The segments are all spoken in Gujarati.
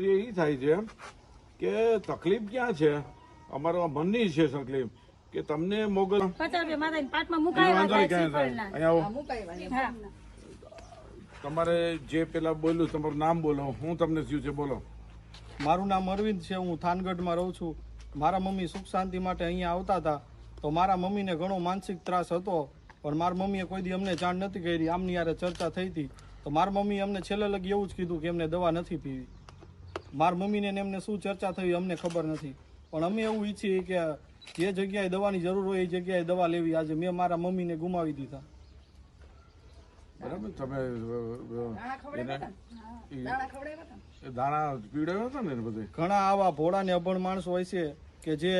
એ થાય છે કે તકલીફ ક્યાં છે? અમારા મનની છે તકલીફ કે તમને મોગલ તમારે જે પેલા બોલ્યું તમારું નામ બોલો હું તમને થયું છે બોલો. મારું નામ અરવિંદ છે હું થાનગઢમાં રહું છું. મારા મમ્મી સુખ શાંતિ માટે અહીંયા આવતા હતા. તો મારા મમ્મીને ઘણો માનસિક ત્રાસ હતો પણ મારા મમ્મીએ કોઈ દી અમને જાણ નથી કરી. આમની યારે ચર્ચા થઈ હતી. તો મારા મમ્મીએ અમને છેલ્લે લગી એવું જ કીધું કે એમને દવા નથી પીવી. મારા મમ્મીને એમને શું ચર્ચા થઈ અમને ખબર નથી. પણ અમે એવું ઈચ્છીએ કે જે જગ્યાએ દવાની જરૂર હોય એ જગ્યાએ દવા લેવી. આજે મેં મારા મમ્મીને ગુમાવી દીધા. બરાબર તમે અ, અ, એને- એ- એ દાણા પીવડાવ્યા હતા ને બધે? ઘણા આવા ભોળા ને અભણ માણસો હોય છે કે જે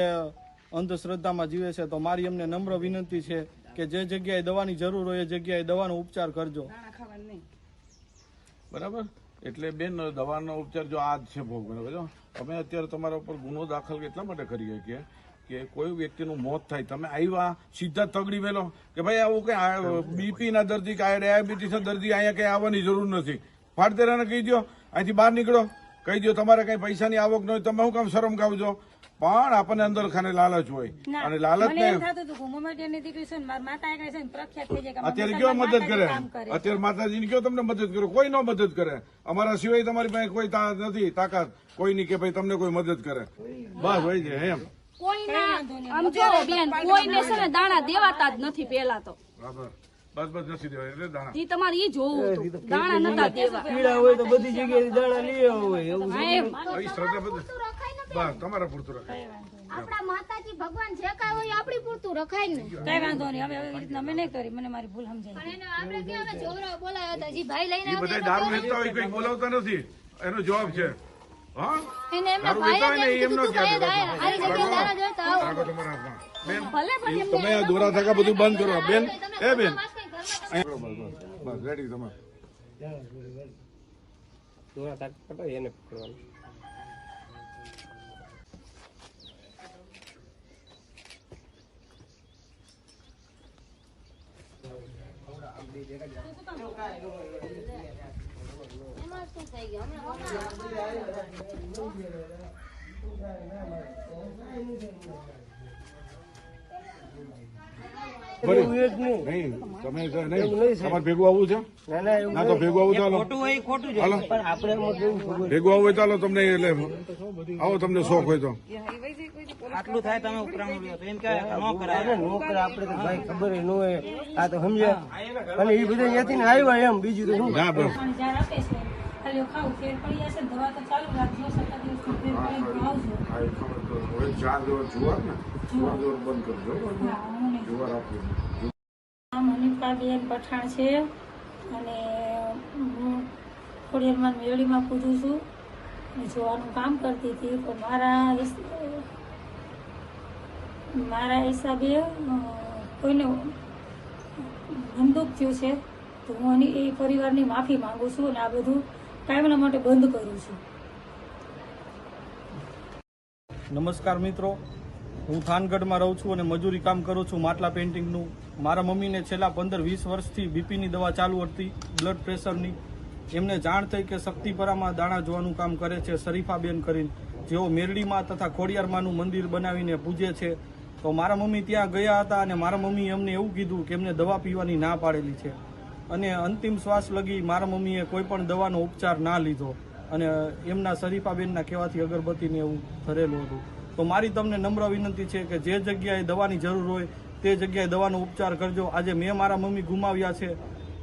અંધશ્રદ્ધામાં જીવે છે તો મારી એમને નમ્ર વિનંતી છે કે જે જગ્યાએ દવાની જરૂર હોય એ જગ્યાએ દવાનો ઉપચાર કરજો. બરાબર? એટલે બેન, દવાનો ઉપચાર જો આ જ છે ભોગ, બરાબર જો અમે અત્યારે તમારા ઉપર ગુનો દાખલ એટલા માટે કરીએ કે કે કોઈ વ્યક્તિનું મોત થાય. તમે આવ્યા સીધા તગડી વેલો કે ભાઈ આવું કે બીપી ના દર્દી કે ડાયાબિટીસ ના દર્દી અહીંયા કઈ આવવાની જરૂર નથી. ફાટતેરાને કહી દો અહીંથી બહાર નીકળો. કહી દો તમારે કઈ પૈસાની આવક ન હોય તમે શું કામ શરમ ગાવજો પણ આપણને અંદર ખાને લાલચ હોય. અને લાલચ ને એમ થતું હતું કે મોમેડિયનની દીકરી છે ને મારી માતા એકલા છે ને પ્રખ્યાત થઈ જાય કે અત્યારે કયો મદદ કરે? અત્યારે માતાજી કયો તમને મદદ કરે? કોઈ ન મદદ કરે. અમારા સિવાય તમારી પાસે કોઈ તા- નથી તાકાત. કોઈની કે ભાઈ તમને કોઈ મદદ કરે. બસ હોય છે એમ. કોઈના આમ જો બેન કોઈને છે ને દાણા દેવાતા જ નથી પેલા તો. બરાબર. બસ બસ નથી દેવા એટલે દાણા. ઈ તમારે ઈ જોવું હતું. દાણા નતા દેવા પીડા હોય તો બધી જગ્યાએ દાણા લઈ હોય એવું હા, શ્રદ્ધા બધું. બસ તમારા પૂરતું રખાય. આપણા માતાજી ભગવાન જે કાંઈ હોય આપણી પૂરતું રખાય ને. કઈ વાંધો નહીં. હવે એવી રીતના મેં નહીં કરી. મને મારી ભૂલ સમજાય પણ એને આપણે ક્યાં હવે જોવરાવ બોલાયા હતા? જી ભાઈ લઈને આવતા બધા દારૂ લેતા હોય કોઈ બોલાવતા નથી. એનો જવાબ છે. હા? એને એમના. આરી જગ્યાએ દારા આવો. તમારા બેન ભલે તમે દોરા થકા બંધ કરો. બેન એ બેન બસ રેડી તમારે. દોરા એને પકડવાનું. એમાં શું થઈ ગયું? હમણાં ભેગું આવવું છે? ના ના એવું ના તો ભેગું આવું ચાલો. ભેગું આવવું ચાલો તમને એટલે આવો તમને શોખ હોય તો. આટલું થાય તમે ઉપરાણું લ્યો એમ કે ન કરાય. અરે નોકર આપણે તો ભાઈ ખબર ન હોય. આ તો સમજ્યા અને એ બધા યાથી ને આવ્યા એમ. બીજું તો શું? ના બસ. પણ જ્યારે ખાલી ખાવું ફેર પડી જશે ને દવા તો ચાલુ રાખજો. સત્તર દિવસ ફેર પડી ચાર જોર જુવાર ને. જુવાર બંધ કરજો. અનિપાબેન પઠાણ છે અને હું ખોડિયારમાં મેળીમાં પૂજું છું. જોવાનું કામ કરતી હતી, પણ મારા મારા હિસાબે કોઈને બંદૂક થયું છે, તો હું એની, એ પરિવારની માફી માંગુ છું અને આ બધું ટાઈમના માટે બંધ કરું છું. નમસ્કાર મિત્રો. હું થાનગઢમાં રહું છું અને મજૂરી કામ કરું છું માટલા પેઇન્ટિંગનું મારા મમ્મીને છેલ્લા પંદર વીસ વર્ષથી બીપીની દવા ચાલુ હતી બ્લડ પ્રેશરની એમને જાણ થઈ કે શક્તિપરામાં દાણા જોવાનું કામ કરે છે શરીફાબેન કરીને. જેઓ મેરડીમાં તથા ખોડિયારમાંનું મંદિર બનાવીને પૂજે છે. તો મારા મમ્મી ત્યાં ગયા હતા અને મારા મમ્મીએ અમને એવું કીધું કે એમને દવા પીવાની ના પાડેલી છે. અને અંતિમ શ્વાસ લગી મારા મમ્મીએ કોઈ પણ દવાનો ઉપચાર ના લીધો. અને એમના શરીફાબેનના કહેવાથી અગરબત્તીને એવું ધરેલું હતું. તો મારી તમને નમ્ર વિનંતી છે કે જે જગ્યાએ દવાની જરૂર હોય તે જગ્યાએ દવાનો ઉપચાર કરજો. આજે મેં મારા મમ્મી ગુમાવ્યા છે,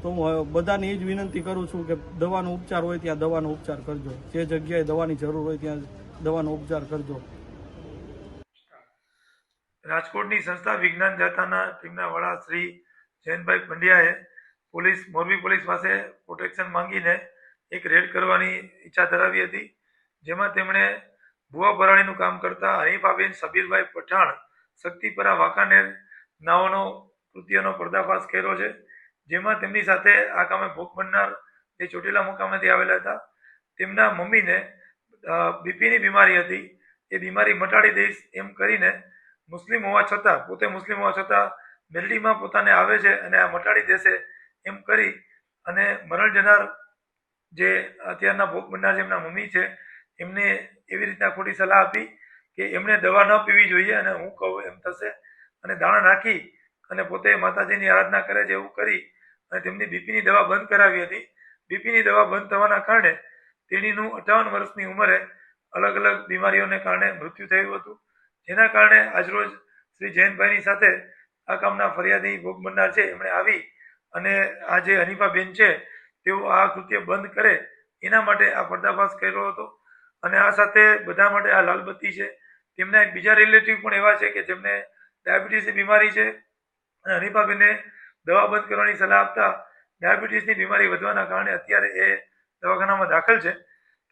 તો હું બધાને એ જ વિનંતી કરું છું કે દવાનો ઉપચાર હોય ત્યાં દવાનો ઉપચાર કરજો. જે જગ્યાએ દવાની જરૂર હોય ત્યાં દવાનો ઉપચાર કરજો. રાજકોટની સંસ્થા વિજ્ઞાન જાતાના ટીમના વડા શ્રી જયંતભાઈ પંડ્યાએ પોલીસ, મોરબી પોલીસ પાસે પ્રોટેક્શન માંગીને એક રેડ કરવાની ઈચ્છા ધરાવી હતી, જેમાં તેમણે ભુવા ભરાણીનું કામ કરતા હનીફાબેન સબીરભાઈ પઠાણ શક્તિપરા વાંકાનેર નાઓનો કૃત્યનો પર્દાફાશ કર્યો છે, જેમાં તેમની સાથે આ કામે ભોગ બનનાર જે ચોટીલા મુકામેથી આવેલા હતા, તેમના મમ્મીને બીપીની બીમારી હતી, એ બીમારી મટાડી દઈશ એમ કરીને મુસ્લિમ હોવા છતાં, પોતે મુસ્લિમ હોવા છતાં મેલડીમાં પોતાને આવે છે અને આ મટાડી દેશે એમ કરી અને મરણ જનાર જે અત્યારના ભોગ બનનાર જેમના મમ્મી છે એમને એવી રીતના ખોટી સલાહ આપી કે એમણે દવા ન પીવી જોઈએ અને હું કહું એમ થશે. અને દાણા નાખી અને પોતે માતાજીની આરાધના કરે છે એવું કરી અને તેમની બીપીની દવા બંધ કરાવી હતી. બીપીની દવા બંધ થવાના કારણે તેણીનું અઠાવન વર્ષની ઉંમરે અલગ અલગ બીમારીઓને કારણે મૃત્યુ થયું હતું. જેના કારણે આજરોજ શ્રી જયંતભાઈની સાથે આ કામના ફરિયાદી ભોગ બનનાર છે. એમણે આવી અને આ જે હનીફાબેન છે, તેઓ આ કૃત્ય બંધ કરે એના માટે આ પર્દાફાશ કર્યો હતો. અને આ સાથે બધા માટે આ લાલબત્તી છે. તેમના એક બીજા રિલેટિવ પણ એવા છે કે જેમને ડાયાબિટીસની બીમારી છે અને હનીફાબેને દવા બંધ કરવાની સલાહ આપતા ડાયાબિટીસની બીમારી વધવાના કારણે અત્યારે એ દવાખાનામાં દાખલ છે.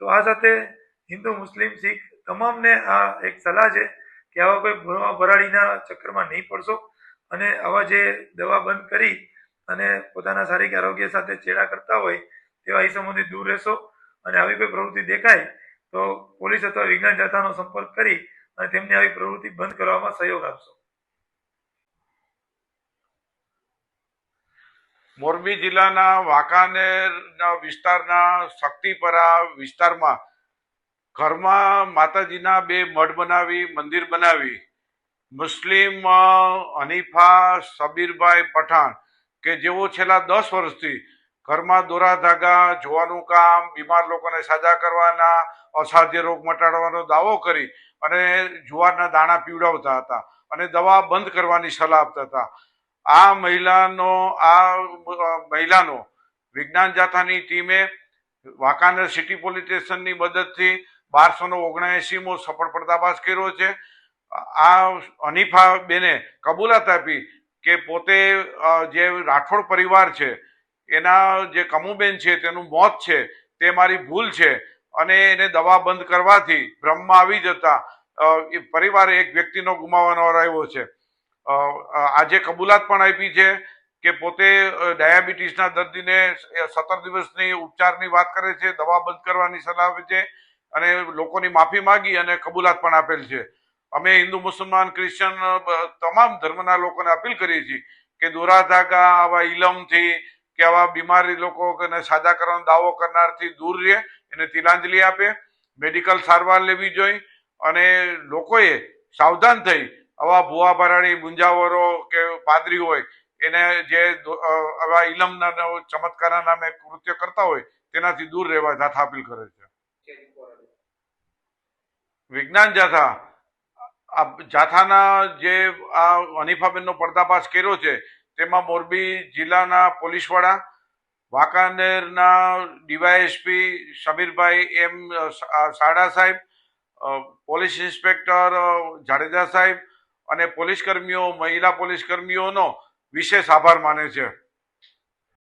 તો આ સાથે હિન્દુ, મુસ્લિમ, શીખ તમામને આ એક સલાહ છે કે આવા કોઈ ભરાડીના ચક્કરમાં નહીં પડશો અને આવા જે દવા બંધ કરી અને પોતાના શારીરિક આરોગ્ય સાથે ચેડા કરતા હોય તેવા ઈસમોથી દૂર રહેશો અને આવી કોઈ પ્રવૃત્તિ દેખાય તો પોલીસ અથવા વિજ્ઞાન જાથાનો સંપર્ક કરી અને તેમની આવી પ્રવૃત્તિ બંધ કરવામાં સહયોગ આપશો. મોરબી જિલ્લાના વાંકાનેરના વિસ્તારના શક્તિપરા વિસ્તારમાં ઘરમાં માતાજીના બે મઢ બનાવી, મંદિર બનાવી. મુસ્લિમ હનીફા, સબીરભાઈ પઠાણ, કે જેઓ છેલ્લા દસ વર્ષથી ઘરમાં દોરા ધાગા જોવાનું કામ, બીમાર લોકોને સાજા કરવાના, અસાધ્ય રોગ મટાડવાનો દાવો કરી અને જુવારના દાણા પીવડાવતા હતા અને દવા બંધ કરવાની સલાહ આપતા હતા. આ મહિલાનો આ મહિલાનો વિજ્ઞાન જાથાની ટીમે વાંકાનેર સિટી પોલીસ સ્ટેશનની મદદથી બારસો નો ઓગણએંસીમો સફળ પર્દાફાશ કર્યો છે. આ હનીફા બેને કબૂલાત આપી કે પોતે જે રાઠોડ પરિવાર છે એના જે કમુબેન છે, તેનું મોત છે, તે મારી ભૂલ છે. અને એને દવા બંધ કરવાથી ભ્રમમાં આવી જતા એ પરિવારે એક વ્યક્તિનો ગુમાવવાનો આવ્યો છે. આજે કબૂલાત પણ આપી છે કે પોતે ડાયાબિટીસના દર્દીને સત્તર દિવસની ઉપચારની વાત કરે છે, દવા બંધ કરવાની સલાહ આપે છે અને લોકોની માફી માગી અને કબૂલાત પણ આપેલ છે. અમે હિન્દુ, મુસલમાન, ક્રિશ્ચન તમામ ધર્મના લોકોને અપીલ કરીએ છીએ કે દોરા ધાગા આવા ઇલમથી કે આવા બીમારી લોકોને સાજા કરવાનો દાવો કરનારથી દૂર રહે, એને તિલાંજલિ આપે, મેડિકલ સારવાર લેવી જોઈએ અને લોકોએ સાવધાન થઈ આવા ભુવા ભરાણી, મુંજાવરો કે પાદરી હોય, એને જે આવા ઇલમના ચમત્કારના નામે કૃત્ય કરતા હોય, તેનાથી દૂર રહેવા જાથા અપીલ કરે છે. વિજ્ઞાન જાથા જાથાના જે આ હનીફાબેનનો પર્દાફાશ કર્યો છે તેમાં મોરબી જિલ્લાના પોલીસ વડા, વાંકાનેરના ડીવાયએસપી સમીરભાઈ એમ સાડા સાહેબ પોલીસ ઇન્સ્પેક્ટર જાડેજા સાહેબ અને પોલીસ કર્મીઓ, મહિલા પોલીસ કર્મીઓનો વિશેષ આભાર માને છે.